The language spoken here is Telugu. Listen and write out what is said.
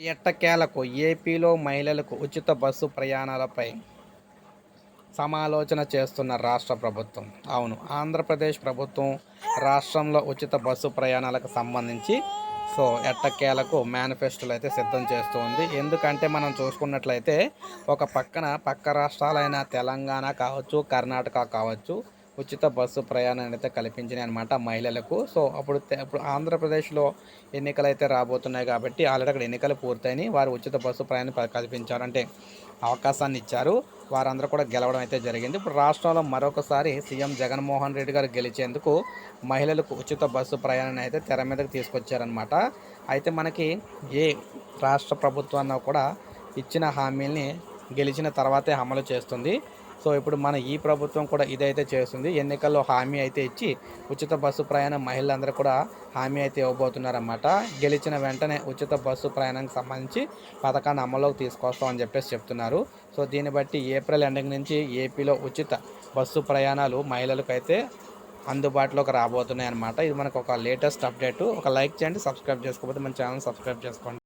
ఎట్టకేలకు ఏపీలో మహిళలకు ఉచిత బస్సు ప్రయాణాలపై సమాలోచన చేస్తున్న రాష్ట్ర ప్రభుత్వం. అవును ఆంధ్రప్రదేశ్ ప్రభుత్వం రాష్ట్రంలో ఉచిత బస్సు ప్రయాణాలకు సంబంధించి సో ఎట్టకేలకు మేనిఫెస్టోలు అయితే సిద్ధం చేస్తుంది. ఎందుకంటే మనం చూసుకున్నట్లయితే ఒక పక్కన పక్క రాష్ట్రాలైన తెలంగాణ కావచ్చు కర్ణాటక కావచ్చు ఉచిత బస్సు ప్రయాణాన్ని అయితే కల్పించినాయి అనమాట మహిళలకు. సో అప్పుడు ఇప్పుడు ఆంధ్రప్రదేశ్లో ఎన్నికలు అయితే రాబోతున్నాయి కాబట్టి ఆల్రెడీ అక్కడ ఎన్నికలు పూర్తయినాయి. వారు ఉచిత బస్సు ప్రయాణం కల్పించారు అంటే అవకాశాన్ని ఇచ్చారు. వారందరూ కూడా గెలవడం అయితే జరిగింది. ఇప్పుడు రాష్ట్రంలో మరొకసారి సీఎం జగన్మోహన్ రెడ్డి గారు గెలిచేందుకు మహిళలకు ఉచిత బస్సు ప్రయాణాన్ని అయితే తెర మీదకి తీసుకొచ్చారనమాట అయితే మనకి ఏ రాష్ట్ర ప్రభుత్వాన్న కూడా ఇచ్చిన హామీల్ని గెలిచిన తర్వాతే అమలు చేస్తుంది. సో ఇప్పుడు మన ఈ ప్రభుత్వం కూడా ఇదైతే చేస్తుంది. ఎన్నికల్లో హామీ అయితే ఇచ్చి ఉచిత బస్సు ప్రయాణం మహిళలందరూ కూడా హామీ అయితే ఇవ్వబోతున్నారన్నమాట. గెలిచిన వెంటనే ఉచిత బస్సు ప్రయాణానికి సంబంధించి పథకాన్ని అమల్లోకి తీసుకొస్తామని చెప్పేసి చెప్తున్నారు. సో దీన్ని బట్టి ఏప్రిల్ ఎండింగ్ నుంచి ఏపీలో ఉచిత బస్సు ప్రయాణాలు మహిళలకు అయితే అందుబాటులోకి రాబోతున్నాయి అనమాట ఇది మనకు ఒక లేటెస్ట్ అప్డేట్. ఒక లైక్ చేయండి సబ్స్క్రైబ్ చేసుకోకపోతే మన ఛానల్ సబ్స్క్రైబ్ చేసుకోండి.